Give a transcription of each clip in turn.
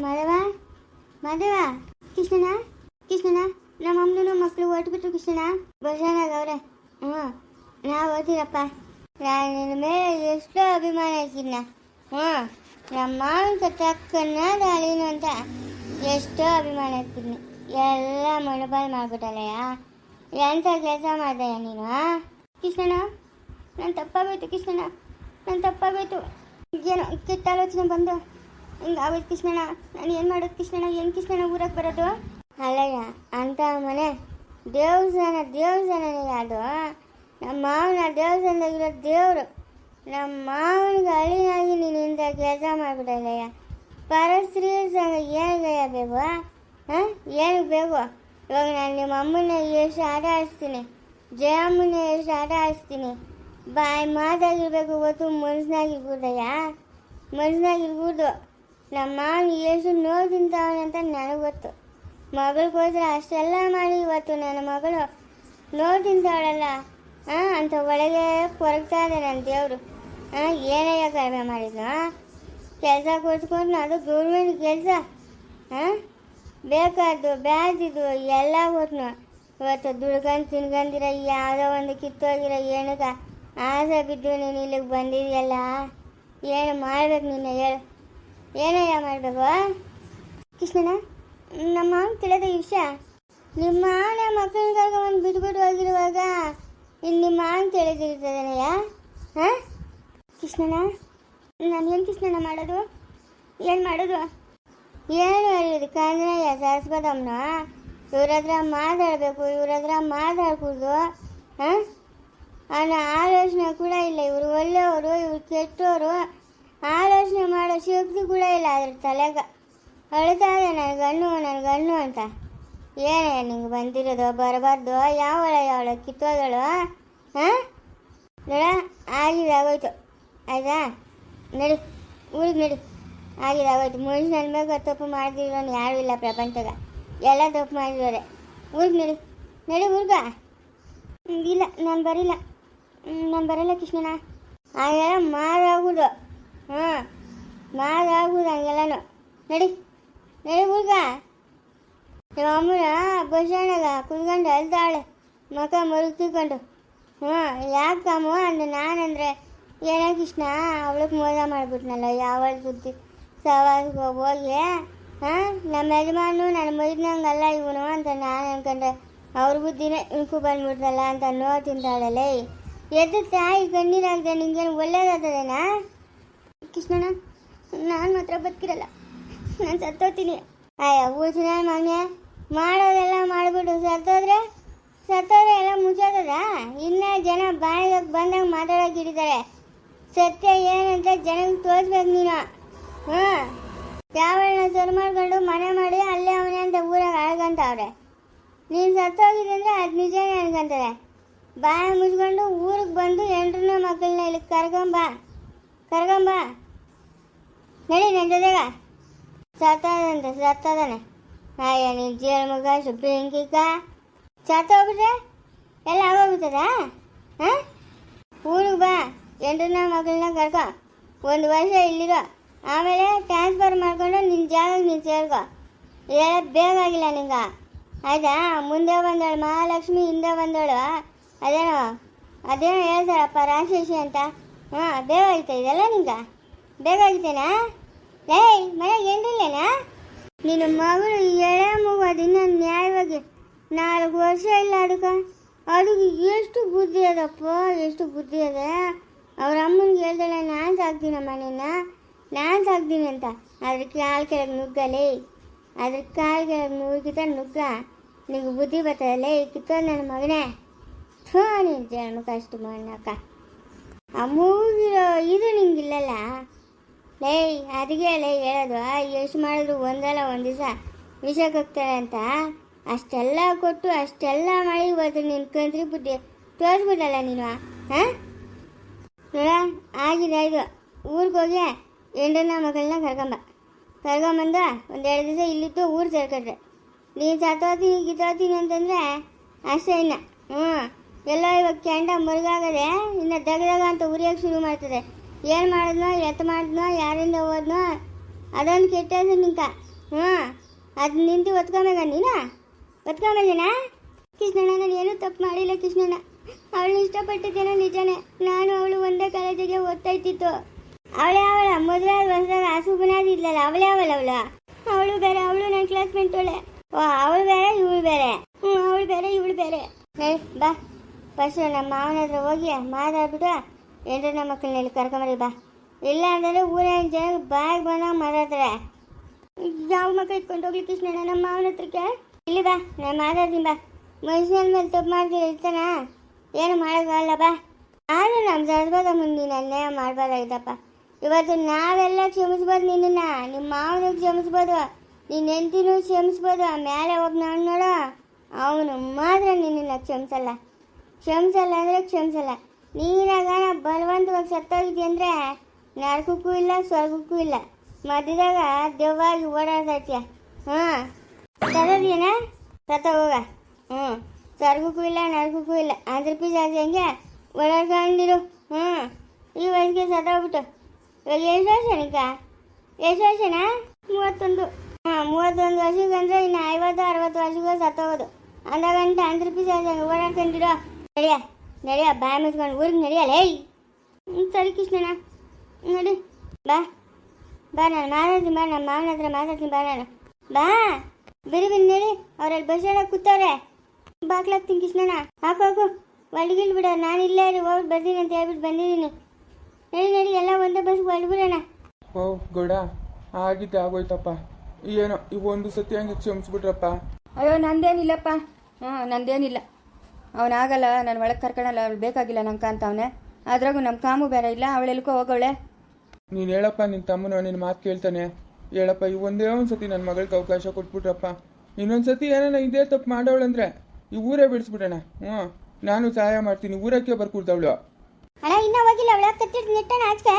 ಮಾಧವ ಮಾಧವ ಕೃಷ್ಣನ? ಕೃಷ್ಣನ? ನಮ್ಮ ಅಮ್ಮನೂ ಮಕ್ಕಳು ಹೊಟ್ಬಿಟ್ರು ಕೃಷ್ಣನ. ಬಸನಾಗ ಅವ್ರೆ. ಹ್ಞೂ ನಾವು ಓದಿರಪ್ಪ ನಾನು ಮೇಲೆ ಎಷ್ಟೋ ಅಭಿಮಾನ ಇದ್ದೀನಿ ಹ್ಞೂ ನಮ್ಮ ಮಾವಿನ ತಕ್ಕನ್ನ ದಾಳಿನು ಅಂತ ಎಷ್ಟೋ ಅಭಿಮಾನ ಇರ್ತೀನಿ ಎಲ್ಲ ಮಣಪಾಲ್ ಮಾಡ್ಬಿಟ್ಟಲ್ಲಯ್ಯ. ಎಂಥ ಕೆಲಸ ಮಾಡ್ದಯ್ಯ ನೀನು ಕೃಷ್ಣನ? ನಾನು ತಪ್ಪಾಗೋಯ್ತು ಕೃಷ್ಣನ. ನಾನು ತಪ್ಪಾಗೋಯ್ತು. ಏನೋ ಕೆಟ್ಟ ಆಲೋಚನೆ ಬಂದು. ಹಿಂಗಾಗೋಯ್ತು ಕೃಷ್ಣಣ್ಣ. ನಾನು ಏನು ಮಾಡೋದು ಕೃಷ್ಣಣ್ಣ? ಏನು ಕೃಷ್ಣಣ್ಣ ಊರಕ್ಕೆ ಬರೋದು? ಅಲ್ಲಯ್ಯ, ಅಂತ ಮನೆ. ದೇವಸ್ಥಾನ, ದೇವಸ್ಥಾನನೇ ಅದು. ನಮ್ಮ ಮಾವನ ದೇವಸ್ಥಾನದಾಗಿರೋ ದೇವರು. ನಮ್ಮ ಮಾವನಿಗೆ ಅಳಿನಾಗಿ ನಿನ್ನಿಂದ ಕೆಲಸ ಮಾಡಿಬಿಡಲ್ಲಯ್ಯ ಪರಸ್ತ್ರೀ ಸಂಘ ಏನಿಗಯ್ಯ ಬೇಕು ಹಾಂ? ಏನು ಬೇಕು ಇವಾಗ ನಾನು ನಿಮ್ಮ ಅಮ್ಮನ ಎಷ್ಟು ಆಟ ಆಡಿಸ್ತೀನಿ ಜಯಮ್ಮನ ಎಷ್ಟು ಆಟ ಆಡಿಸ್ತೀನಿ ಬಾಯ್ ಮಾತಾಗಿರ್ಬೇಕು, ಗೊತ್ತು ಮನಸ್ಸಿನಾಗಿರ್ಬೋದಯ್ಯ ಮನ್ಸ್ನಾಗಿರ್ಬೋದು ನಮ್ಮ ತಿಂತಾವನೆ ಅಂತ ನನಗೆ ಗೊತ್ತು. ಮಗಳಿಗೋಸ್ಕರ ಅಷ್ಟೆಲ್ಲ ಮಾಡಿ ಇವತ್ತು ನನ್ನ ಮಗಳು ನೋವು ತಿಂತಾವಳಲ್ಲ ಹಾಂ ಅಂತ ಒಳಗೆ ಕೊರಗ್ತಾ ಇದೆ ನನ್ನ ದೇವರು. ಹಾಂ ಏನಯ್ಯ ಕಡಿಮೆ ಮಾಡಿದ್ನು? ಕೆಲಸ ಕೊಡ್ಸ್ಕೊಂಡು ಅದು ಗೌರ್ಮೆಂಟ್ ಕೆಲಸ. ಹಾಂ ಬೇಕಾದ್ದು ಬ್ಯಾದಿದ್ದು ಎಲ್ಲ ಗೊತ್ತು ಇವತ್ತು ದುಡ್ಕೊಂಡು ತಿನ್ಕೊಂಡಿರ ಯಾವುದೋ ಒಂದು ಕಿತ್ತೋಗಿರೋ ಏನಕ್ಕ ಆಸೆ ಬಿದ್ದು ನೀನು ಇಲ್ಲಿಗೆ ಬಂದಿದೆಯಲ್ಲ? ಏನು ಮಾಡ್ಬೇಕು ನೀನು ಹೇಳು. ಏನಯ್ಯ ಮಾಡಬೇಕು ಕೃಷ್ಣನ, ನಮ್ಮ ಮಾವನ್ ತಿಳಿದ ವಿಷಯ. ನಿಮ್ಮ ಮಾವನ ಮಕ್ಕಳನ್ನ ಒಂದು ಬಿಟ್ಬಿಟ್ಟು ಹೋಗಿರುವಾಗ ಇಲ್ಲಿ ನಿಮ್ಮ ಮಾವನ್ ತಿಳಿದಿರ್ತದನಯ್ಯ ಹಾಂ? ಕೃಷ್ಣನ, ನಾನು ಏನು ಕೃಷ್ಣನ ಮಾಡೋದು? ಏನು ಮಾಡೋದು? ಏನು ಹೇಳಿದ್ರು ಕಾಂಜನಯ್ಯ ಸರಸ್ವತಮ್ಮನ? ಇವ್ರ ಹತ್ರ ಮಾತಾಡಬೇಕು, ಇವ್ರ ಹತ್ರ ಮಾತಾಡ್ಕೂಡ್ದು, ಹಾಂ? ಅನ್ನೋ ಆಲೋಚನೆ ಕೂಡ ಇಲ್ಲ. ಇವರು ಒಳ್ಳೆಯವರು, ಇವರು ಕೆಟ್ಟವರು ಆಲೋಚನೆ ಮಾಡೋ ಶಕ್ತಿ ಕೂಡ ಇಲ್ಲ ಅದ್ರ ತಲೆಗ. ಅಳ್ತಾ ಇದೆ ನನ್ನ ಗಣ್ಣು ನನ್ನ ಗಣ್ಣು ಅಂತ. ಏನೇ ನಿಂಗೆ ಬಂದಿರೋದು, ಬರಬಾರ್ದು. ಯಾವಳ ಯಾವಳ ಕಿತ್ತೋದಳು ಹಾಂ ನೋಡ ಆಗಿದಾಗೋಯ್ತು ಆಯ್ತಾ? ನಡಿ ಊರಿಗೆ ನಡಿ. ಆಗಿದಾಗೋಯ್ತು ಮುಂಚೆ ನನ್ನ ಮ್ಯಾಗ ತಪ್ಪು ಮಾಡಿದಿರೋನು ಯಾರು ಇಲ್ಲ ಪ್ರಪಂಚದಾಗ. ಎಲ್ಲ ತಪ್ಪು ಮಾಡಿರೋರೆ ಊರಿಗೆ ನಡಿ. ನಡಿ ಊರ್ಗ ಇಲ್ಲ, ನಾನು ಬರಿಲ್ಲ. ನಾನು ಬರಲ್ಲ ಕೃಷ್ಣನ ಹಾಗೆಲ್ಲ ಮಾರಾಗುದು. ಹಾಂ ಮಾರಾಗುದು ಹಂಗೆಲ್ಲನು. ನಡಿ ನಡಿ ಹುಡುಗ ನಮ್ಮ ಅಮ್ಮನ ಬಸ್ಸಾಣಾಗ ಕುತ್ಕೊಂಡು ಅಲ್ತಾಳೆ ಮಕ ಮರುಗಿಕೊಂಡು ಹ್ಞೂ ಯಾಕಮ್ಮ ಅಂದೆ, ನಾನಂದರೆ ಏನೋ ಕೃಷ್ಣ ಅವಳಕ್ಕೆ ಮೋಸ ಮಾಡಿಬಿಟ್ನಲ್ಲ, ಯಾವಳ ಸುದ್ದಿ ಸವಾಲಿಗೆ ಹೋಗಿ ಹಾಂ, ನಮ್ಮ ಯಜಮಾನು ನನ್ನ ಮೈದ್ನಂಗಲ್ಲ ಇವನು ಅಂತ ನಾನು ಅನ್ಕೊಂಡೆ. ಅವ್ರ ಬುದ್ಧಿನೇ ಇಂಕು ಬಂದ್ಬಿಡ್ತಲ್ಲ ಅಂತ ನೋ ತಿಂತಾಳಲ್ಲ ಎದ್ದು ತಾಯಿ ಕಣ್ಣೀರಾಗ್ದೆ ನಿಂಗೇನು ಒಳ್ಳೇದಾಗ್ತದೇನಾ ಕೃಷ್ಣನ ನಾನು ಮಾತ್ರ ಬದುಕಿರಲ್ಲ. ನಾನು ಸತ್ತೋತೀನಿ ಅಯ್ಯ ಊಸಿನ ಮಾನ್ಯ, ಮಾಡೋದೆಲ್ಲ ಮಾಡಿಬಿಟ್ಟು ಸತ್ತೋದ್ರೆ ಸತ್ತೋದ್ರೆ ಎಲ್ಲ ಮುಚ್ಚೋದದ? ಇನ್ನ ಜನ ಬಾಯಿಗೆ ಬಂದಾಗ ಮಾತಾಡೋಕೆ ಹಿಡಿತಾರೆ ಸತ್ಯ ಏನಂತ ಜನಕ್ಕೆ ತೋರಿಸ್ಬೇಕು ನೀನು. ಹ್ಞೂ ಯಾವಳನ್ನ ಸರಿ ಮಾಡ್ಕೊಂಡು ಮನೆ ಮಾಡಿ ಅಲ್ಲೇ ಅವನೇ ಅಂತ ಊರಾಗ ಅಳ್ಕಂತವ್ರೆ ನೀನು ಸತ್ತೋಗಿದೆ ಅಂದರೆ ಅದು ನಿಜನೇ ಅನ್ಕೊಂತಾರೆ ಬಾಯಿ ಮುಚ್ಕೊಂಡು ಊರಿಗೆ ಬಂದು ಎಂಟ್ರನ್ನ ಮಕ್ಕಳನ್ನ ಇಲ್ಲಿ ಕರ್ಕೊಂಬ. ಕರ್ಕೊಂಬ. ನಡಿ ನನ್ನ ಜೊತೆಗ ಸತ್ತದಂತೆ ಸತ್ತದಾನೆ ಅಯ್ಯ ನೀನು ಜೀವ ಮಗ ಬೆಂಕಿಕ ಸತ್ತ ಹೋಗ್ಬಿಟ್ರೆ? ಎಲ್ಲ ಆಗೋಗ್ಬಿಟ್ಟದ? ಹಾಂ? ಊರಿಗೆ ಬಾ. ಎಂಟನ ಮಗಳನ್ನ ಕರ್ಕೊ. ಒಂದು ವರ್ಷ ಇಲ್ಲಿರೋ. ಆಮೇಲೆ ಟ್ರಾನ್ಸ್ಫರ್ ಮಾಡ್ಕೊಂಡು ನಿನ್ನ ಜಾಗಕ್ಕೆ ನೀನು ಸೇರ್ಕೊ. ಇದೆಲ್ಲ ಆಗಿಲ್ಲ ನಿಂಗೆ. ಆಯ್ತಾ? ಮುಂದೆ ಬಂದಳು ಮಹಾಲಕ್ಷ್ಮಿ ಹಿಂದೆ ಬಂದಳು ಅದೇನೋ? ಅದೇನೋ ಹೇಳ್ತಾರಪ್ಪ ರಾಕ್ಷಸಿ ಅಂತ. ಹಾಂ ಬೇಕಾಗಿತ್ತ ಇದೆಲ್ಲ ನಿಂಗೆ? ಬೇಕಾಗಿತ್ತೇನಾ ಏಯ್, ಮನೆಗೆ ಏನಿಲ್ಲೇನಾ ನಿನ್ನ ಮಗಳು ಎಳೆ ಮಗು ಅದಿನ್ನ ನ್ಯಾಯವಾಗಿ ನಾಲ್ಕು ವರ್ಷ ಇಲ್ಲ ಅದಕ್ಕೆ ಅದಕ್ಕೆ ಎಷ್ಟು ಬುದ್ಧಿ ಅದಪ್ಪ ಎಷ್ಟು ಬುದ್ಧಿ ಅದ. ಅವ್ರ ಅಮ್ಮನಿಗೆ ಹೇಳ್ದಾಳೆ, ನಾನು ಸಾಕ್ತೀನಮ್ಮ ನಿನ್ನ. ನಾನು ಸಾಕ್ತೀನಿ ಅಂತ. ಅದ್ರ ಕಾಲು ಕೆಳಗೆ ನುಗ್ಗಲೇ. ಅದ್ರ ಕಾಲು ಕೆಳಗೆ ನುಗ್ಗಿತ ನುಗ್ಗ. ನಿಂಗೆ ಬುದ್ಧಿ ಬರ್ತದಲ್ಲೇ ಕಿತ್ತೋ ನನ್ನ ಮಗನೇ. ಥೋ, ನೀನು ಜನ್ಮಕ್ಕೆ ಅಷ್ಟು ಮಣ್ಣಕ್ಕ ಆ ಮೂಗಿರೋ ಇದು ನಿಂಗಿಲ್ಲಲ್ಲ? ಲೇ ಅದಕ್ಕೆ ಲೇ ಹೇಳೋದು. ಎಷ್ಟು ಮಾಡಿದ್ರು ಒಂದಲ್ಲ ಒಂದು ದಿವಸ. ವಿಷಕ್ಕೆ ಹೋಗ್ತಾರೆ ಅಂತ. ಅಷ್ಟೆಲ್ಲ ಕೊಟ್ಟು ಅಷ್ಟೆಲ್ಲ ಮಾಡಿ ಇವತ್ತು ನಿನ್ನ ಕಂತ್ರಿ ಬುದ್ಧಿ ತೋರಿಸ್ಬಿಟ್ಟಲ್ಲ ನೀನು ಹಾಂ ನೋಡ, ಆಗಿದೆ ಇದು. ಊರಿಗೆ ಹೋಗಿ ಎಂಡನ ಮಗಳನ್ನ ಕರ್ಕೊಂಬ. ಒಂದು ಒಂದೆರಡು ದಿವಸ ಇಲ್ಲಿತ್ತು ಊರು ಸೇರ್ಕೊಂಡ್ರೆ. ನೀನು ಸತ್ತೋತೀನಿ ಗಿತ್ತೋತೀನಿ ಅಂತಂದರೆ ಅಷ್ಟೇ ಇನ್ನ. ಹ್ಞೂ ಎಲ್ಲ ಇವಾಗ ಕೆಂಡ ಮುರುಗಾಗದೆ ಇನ್ನು ದಗದಾಗ ಅಂತ ಉರಿಯೋಕೆ ಶುರು ಮಾಡ್ತದೆ. ಏನು ಮಾಡಿದ್ನೋ ಎತ್ತು ಮಾಡಿದ್ನೋ, ಯಾರಿಂದ ಹೋದ್ನೋ, ಅದೊಂದು ಕೆಟ್ಟ ನಿಂತ ಹ್ಞೂ, ಅದು ನಿಂತು ಒತ್ಕೊಂಬೇಕ ನೀನ? ಒತ್ಕೊಂಬೇಕೇನಾ ಕೃಷ್ಣಣ್ಣ ಏನೂ ತಪ್ಪು ಮಾಡಿಲ್ಲ ಕೃಷ್ಣಣ್ಣ. ಅವಳು ಇಷ್ಟಪಟ್ಟಿದ್ದೇನೋ ನಿಜನೇ. ನಾನು ಅವಳು ಒಂದೇ ಕಾಲೇಜಿಗೆ ಓದ್ತಾಯ್ತಿತ್ತು ಅವಳೇ ಅವಳ ಮೊದಲೇ ಹೊಸದಾಗ ಆಸುಬನಾದ ಇದ್ಲಲ್ಲ, ಅವಳೇ ಅವಳ ಅವಳ. ಅವಳು ಬೇರೆ, ಅವಳು ನನ್ನ ಕ್ಲಾಸ್ಮೇಟ್ ಅವಳೆ ಓ, ಅವಳು ಬೇರೆ, ಇವಳು ಬೇರೆ. ಹ್ಞೂ, ಅವಳು ಬೇರೆ, ಇವಳು ಬೇರೆ. ಹೇ ಬಾ. ಫಸ್ಟ್ ನಮ್ಮ ಮಾವನ ಹತ್ರ ಹೋಗಿ ಮಾತಾಡ್ಬಿಟ್ಟು ಎಂಟನೇ ಮಕ್ಕಳನ್ನ ಇಲ್ಲಿ ಕರ್ಕೊಂಬರಿ ಬಾ. ಇಲ್ಲ ಅಂದರೆ ಊರಿನ ಜನ ಬಾಯಿಗೆ ಬಂದ ಮಾತಾಡ್ತಾರೆ. ಯಾವ ಮಕ್ಕಳು ಇಟ್ಕೊಂಡು ಹೋಗ್ಲಿ ಕೃಷ್ಣಣ್ಣ ನಮ್ಮ ಮಾವನ ಹತ್ರಕ್ಕೆ? ಇಲ್ಲಿ ಬಾ ನಾನು ಮಾತಾಡ್ತೀನಿ ಬಾ. ಮನುಷ್ಯನ ಮೇಲೆ ತಪ್ಪು ಮಾಡ್ತೀನಿ ಇರ್ತಾನ ಏನು ಮಾಡೋಕ್ಕಾಗಲ್ಲ ಬಾ. ಆದ್ರೆ ನಮ್ಮ ಮುಂದೆ ಮುಂದಿನ ಅನ್ಯಾಯ ಮಾಡಬಾರ್ದಾಗಿದ್ದಪ್ಪ ಇವತ್ತು ನಾವೆಲ್ಲ ಕ್ಷಮಿಸ್ಬೋದು ನಿನ್ನನ್ನ. ನಿಮ್ಮ ಮಾವನ ಕ್ಷಮಿಸ್ಬೋದು. ನಿನ್ನ ಹೆಂಡತಿನೂ ಕ್ಷಮಿಸ್ಬೋದು. ಮೇಲೆ ಹೋಗಿ ನಾನು ನೋಡೋ. ಅವನು ಮಾತ್ರ ನಿನ್ನನ್ನು ಕ್ಷಮಿಸಲ್ಲ. ಕ್ಷಮಿಸಲ್ಲ ಅಂದರೆ ಕ್ಷಮಿಸಲ್ಲ. ನೀನಾಗ ಬಲವಂತವಾಗಿ ಸತ್ತೋಗಿದ್ದಿ ಅಂದರೆ ನರಕಕ್ಕೂ ಇಲ್ಲ, ಸ್ವರ್ಗಕ್ಕೂ ಇಲ್ಲ. ಮಧ್ಯದಾಗ ದೆವ್ವಾಗಿ ಓಡಾಡ್ತೈತೆ ಹಾಂ. ಸತ್ತೋದೇನ ಸತ್ತ ಹೋಗ. ಹ್ಞೂ. ಸ್ವರ್ಗಕ್ಕೂ ಇಲ್ಲ, ನರಕಕ್ಕೂ ಇಲ್ಲ. ಅದ್ರ ಪಿಸಾಸಿ ಹಂಗೆ ಓಡಾಡ್ಕೊಂಡಿರು. ಹ್ಞೂ. ಈ ವಯಸ್ಸಿಗೆ ಸತ್ತೋಗ್ಬಿಟ್ಟು. ಇವಾಗ ಎಷ್ಟು ವರ್ಷ ನಿಕ ಎಷ್ಟು ವರ್ಷನ? ಮೂವತ್ತೊಂದು. ಹಾಂ, ಮೂವತ್ತೊಂದು ವರ್ಷಕ್ಕೆ ಅಂದರೆ ಇನ್ನು ಐವತ್ತು, ಅರವತ್ತು ವರ್ಷಕ್ಕೆ ಸತ್ತೋಗೋದು. ಅಂದಾಗಂಟ ಅಂದ್ರ ಪಿಸಾಸಿ ಹಂಗೆ ಓಡಾಡ್ಕೊಂಡಿರೋ? ನಡಿಯ ನಡಿಯ ಬಾಯ ಮುಚ್ಕೊಂಡು ಊರಿಗೆ ನಡಿಯಲ್ಲ ಏಯ್ ಹ್ಞೂ ಸರಿ ಕೃಷ್ಣಣ್ಣ. ನೋಡಿ. ಬಾ. ಬಾ ನಾನು ಮಾತಾಡ್ತೀನಿ ಬಾ ನಮ್ಮ ಮಾವನ ಹತ್ರ ಮಾತಾಡ್ತೀನಿ ಬಾ ನಾನು. ಬಾ. ಬಿರಿ ಬಿಡಿ ನಡಿ. ಅವರಲ್ಲಿ ಬಸ್ ಒಳಗೆ ಕೂತವ್ರೆ. ಬಾಕ್ಲಾಗ್ತೀನಿ ಕೃಷ್ಣಣ್ಣ. ಹಾಕು ಹಾಕು. ಒಳಗಿಲ್ ಬಿಡ ನಾನು ಇಲ್ಲೇ ರೀ ಹೋಗಿ ಬರ್ತೀನಿ ಅಂತ ಹೇಳ್ಬಿಟ್ಟು ಬಂದಿದ್ದೀನಿ. ನಡಿ ನಡಿ ಎಲ್ಲ ಒಂದೇ ಬಸ್ ಬಿಡೋಣ ಓ ಗೌಡ ಆಗಿದ್ದೆ ಆಗೋಯ್ತಪ್ಪ. ಏನೋ ಈ ಒಂದು ಸತಿ ಹಂಗೆ ಕ್ಷಮಿಸ್ಬಿಟ್ರಪ್ಪ? ಅಯ್ಯೋ ನಂದೇನಿಲ್ಲಪ್ಪ. ಹಾಂ ನಂದೇನಿಲ್ಲ. ಅವನಾಗಲ್ಲ ನಾನು ಒಳಗೆ ಕರ್ಕೊಳಲ್ಲ ಅವಳು ಬೇಕಾಗಿಲ್ಲ ನಂಗೆ ಅಂತ ಅವನೇ. ಅದ್ರಾಗೂ ನಮ್ಮ ಕಾಮು ಬೇರೆ ಇಲ್ಲ ಅವಳು ಎಲ್ಕೋ ಹೋಗವಳೆ ನೀನು ಹೇಳಪ್ಪ ನಿನ್ನ ತಮ್ಮನು ನಿನ್ನ ಮಾತು ಕೇಳ್ತಾನೆ. ಹೇಳಪ್ಪ ಈ ಒಂದೇ ಒಂದು ಸತಿ ನನ್ನ ಮಗಳಿಗೆ ಅವಕಾಶ ಕೊಟ್ಬಿಟ್ರಪ್ಪ. ಇನ್ನೊಂದು ಸತಿ ಏನಾನ ಇದೇ ತಪ್ಪು ಮಾಡೋಳಂದ್ರೆ ಈ ಊರೇ ಬಿಡಿಸ್ಬಿಡೋಣ. ಹ್ಞೂ ನಾನು ಸಹಾಯ ಮಾಡ್ತೀನಿ ಊರಕ್ಕೆ ಬರ್ಕೊಡ್ತಾವಳು ಅಣ್ಣ ಇನ್ನ ಹೋಗಿಲ್ಲ ಅವಳ ಕತ್ತಿಟ್ಟು ನೆಟ್ಟಣ ಆಚೆ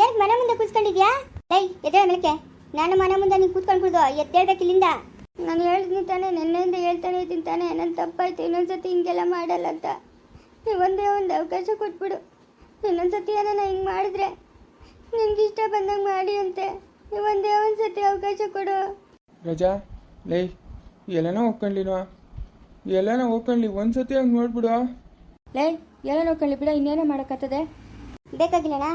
ಏನಕ್ಕೆ ಮನೆ ಮುಂದೆ ಕೂತ್ಕೊಂಡಿದ್ಯಾ? ಏಯ್ ಎದ್ದೇಳ ಮೇಲಕ್ಕೆ. ನಾನು ಮನೆ ಮುಂದೆ ನೀನು ಕೂತ್ಕೊಂಡು ಕುಡ್ದು ಎದ್ದೇಳ್ಬೇಕು ಇಲ್ಲಿಂದ. ನಾನು ಹೇಳ್ತೀನಿ ತಾನೆ ನೆನ್ನೆಯಿಂದ ಹೇಳ್ತಾನೆ ಇದ್ದೀನಿ ತಾನೆ ನನ್ನ ತಪ್ಪಾಯ್ತು ಇನ್ನೊಂದ್ಸತಿ ಹಿಂಗೆಲ್ಲ ಮಾಡಲ್ಲ ಅಂತ. ನೀವು ಒಂದೇ ಒಂದು ಅವಕಾಶ ಕೊಟ್ಬಿಡು. ಇನ್ನೊಂದ್ಸತಿ ಏನನ್ನ ಹಿಂಗೆ ಮಾಡಿದ್ರೆ ನಿನ್ಗೆ ಇಷ್ಟ ಬಂದಂಗೆ ಮಾಡಿ ಅಂತೆ. ನೀವು ಒಂದೇ ಒಂದು ಸತಿ ಅವಕಾಶ ಕೊಡು. ರಜಾ ಲೈ ಎಲ್ಲನ ಹೋಗ್ಕೊಂಡ್ಲಿನೋ ಎಲ್ಲನ ಹೋಗ್ಕೊಂಡ್ಲಿ ಒಂದು ಸತಿ ಹಂಗೆ ನೋಡ್ಬಿಡು. ಲೇ ಎಲ್ಲ ನೋಡ್ಕೊಳ್ಳಿ ಬಿಡ ಇನ್ನೇನೋ ಮಾಡೋಕ್ಕತ್ತದೆ ಬೇಕಾಗಿಲ್ಲಣ್ಣ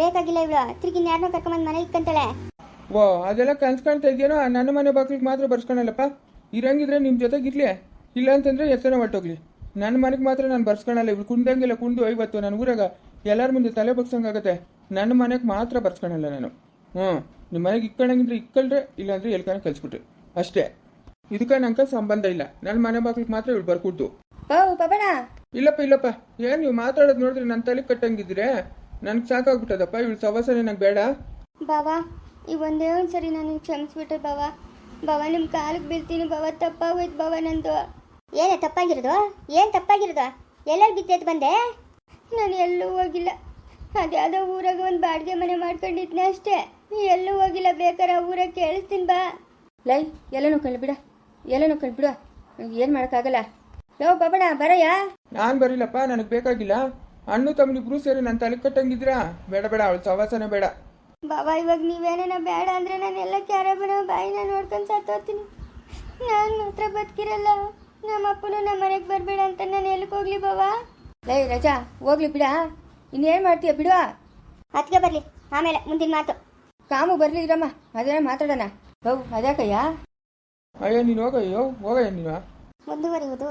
ಬೇಕಾಗಿಲ್ಲ ಇವಳು. ತಿರುಗಿ ಯಾರನ್ನೋ ಕರ್ಕೊಂಬಂದು ಮನೆ ಇಕ್ಕಂತಾಳೆ ಓ ಅದೆಲ್ಲ ಕನ್ಸ್ಕೊಳ್ತಾ ಇದೆಯೇನೋ? ನನ್ನ ಮನೆ ಬಾಗಿಲಿಗೆ ಮಾತ್ರ ಬರ್ಸ್ಕೊಳಲ್ಲಪ್ಪ. ಇರಂಗಿದ್ರೆ ನಿಮ್ಮ ಜೊತೆಗೆ ಇರ್ಲಿ ಇಲ್ಲ ಅಂತಂದ್ರೆ ಎತ್ತನ ಹೊರಟೋಗ್ಲಿ. ನನ್ನ ಮನೆಗೆ ಮಾತ್ರ ನಾನು ಬರ್ಸ್ಕೊಳಲ್ಲ. ಇವ್ಳು ಕುಂಡಂಗೆಲ್ಲ ಕುಂದು ಐವತ್ತು ನನ್ನ ಊರಾಗ. ಎಲ್ಲರ ಮುಂದೆ ತಲೆ ಬಗ್ಸಂಗಾಗತ್ತೆ ನನ್ನ ಮನೆಗೆ ಮಾತ್ರ ಬರ್ಸ್ಕೊಳಲ್ಲ ನಾನು. ಹ್ಞೂ ನಿಮ್ಮ ಮನೆಗೆ ಇಕ್ಕಳಂಗಿದ್ರೆ ಇಕ್ಕಳ್ರೆ ಇಲ್ಲಾಂದ್ರೆ ಎಲ್ಕಾನ ಕಲ್ಸ್ಬಿಟ್ರಿ. ಅಷ್ಟೇ. ಇದಕ್ಕೆ ನಂಗೆ ಸಂಬಂಧ ಇಲ್ಲ. ನನ್ನ ಮನೆ ಬಾಗಿಲಿಗೆ ಮಾತ್ರ ಇವ್ಳು ಬರ್ಕೊಡ್ತು. ಇಲ್ಲಪ್ಪ ಇಲ್ಲಪ್ಪ. ಏನ್ ನೀವು ಮಾತಾಡೋದು ನೋಡಿದ್ರೆ ನನ್ನ ತಲೆ ಕಟ್ಟಂಗಿದ್ರೆ? ನನಗೆ ಸಾಕಾಗ್ಬಿಟ್ಟದಪ್ಪ. ಇವಳು ಸವಾಸನೆ ನಂಗೆ ಬೇಡ. ಬಾವಾ. ಈ ಒಂದೇ ಒಂದು ಸರಿ ನಾನು ಕ್ಷಮಿಸ್ಬಿಟ್ರೆ ಬಾವ ಬಾವಾ ನಿಮ್ಮ ಕಾಲಿಗೆ ಬೀಳ್ತೀನಿ ಬಾವ ತಪ್ಪಾಗೋಯ್ತು ಬಾವ ನಂದು. ಏನೇ ತಪ್ಪಾಗಿರೋದು? ಏನು ತಪ್ಪಾಗಿರೋದು? ಎಲ್ಲೆಲ್ಲಿ ಬಿದ್ದೆದ್ದು ಬಂದೆ? ನಾನು ಎಲ್ಲೂ ಹೋಗಿಲ್ಲ. ಅದ್ಯಾವುದೋ ಊರಾಗ ಒಂದು ಬಾಡಿಗೆ ಮನೆ ಮಾಡ್ಕೊಂಡಿದ್ನೆ ಅಷ್ಟೇ. ಎಲ್ಲೂ ಹೋಗಿಲ್ಲ. ಬೇಕಾರೆ ಆ ಊರಾಗ ಕೇಳಿಸ್ತೀನಿ ಬಾ ಲೈ ಎಲ್ಲ ಕಳ್ಬಿಡ. ಬಿಡ ಎಲ್ಲ ಬಿಡ ನನಗೆ ಏನು ಮಾಡೋಕ್ಕಾಗಲ್ಲ. ಲೋ ಬಾಬಣ್ಣ ಬರಯ್ಯ? ನಾನು ಬರಿಲ್ಲಪ್ಪ ನನಗೆ ಬೇಕಾಗಿಲ್ಲ. ಅಣ್ಣು ತಮ್ಮನಿಬ್ರು ಸೇರಿ ನನ್ನ ತಲೆ ಕಟ್ಟಂಗಿದ್ರಾ? ಬೇಡ ಬೇಡ. ಅವಳು ಸವಾಸನೆ ಬೇಡ. ಬಾಬಾ ಇವಾಗ ನೀವೇನೇನ ಬೇಡ ಅಂದ್ರೆ ನಾನು ಎಲ್ಲ ಕ್ಯಾರಬನ ಬಾಯಿನ ನೋಡ್ಕೊಂಡು ಸತ್ತೋತೀನಿ ನಾನು ಮಾತ್ರ ಬದುಕಿರಲ್ಲ. ನಮ್ಮ ಅಪ್ಪನು ನಮ್ಮ ಮನೆಗೆ ಬರಬೇಡ ಅಂತ ನಾನು ಎಲ್ಲಿಗೆ ಹೋಗ್ಲಿ ಬಾಬಾ? ಲೈ ರಜಾ ಹೋಗ್ಲಿ ಬಿಡ. ಇನ್ನೇನು ಮಾಡ್ತೀಯ ಬಿಡುವ? ಅದಕ್ಕೆ ಬರಲಿ ಆಮೇಲೆ ಮುಂದಿನ ಮಾತು. ಕಾಮು ಬರಲಿ ಇರಮ್ಮ ಅದೇ ಮಾತಾಡೋಣ. ಅದ್ಯಾಕಯ್ಯ? ಅಯ್ಯೋ ನೀನು ಹೋಗಯ್ಯೋ? ಹೋಗಯ್ಯ ನೀನು? ಮುಂದುವರಿಯುವುದು.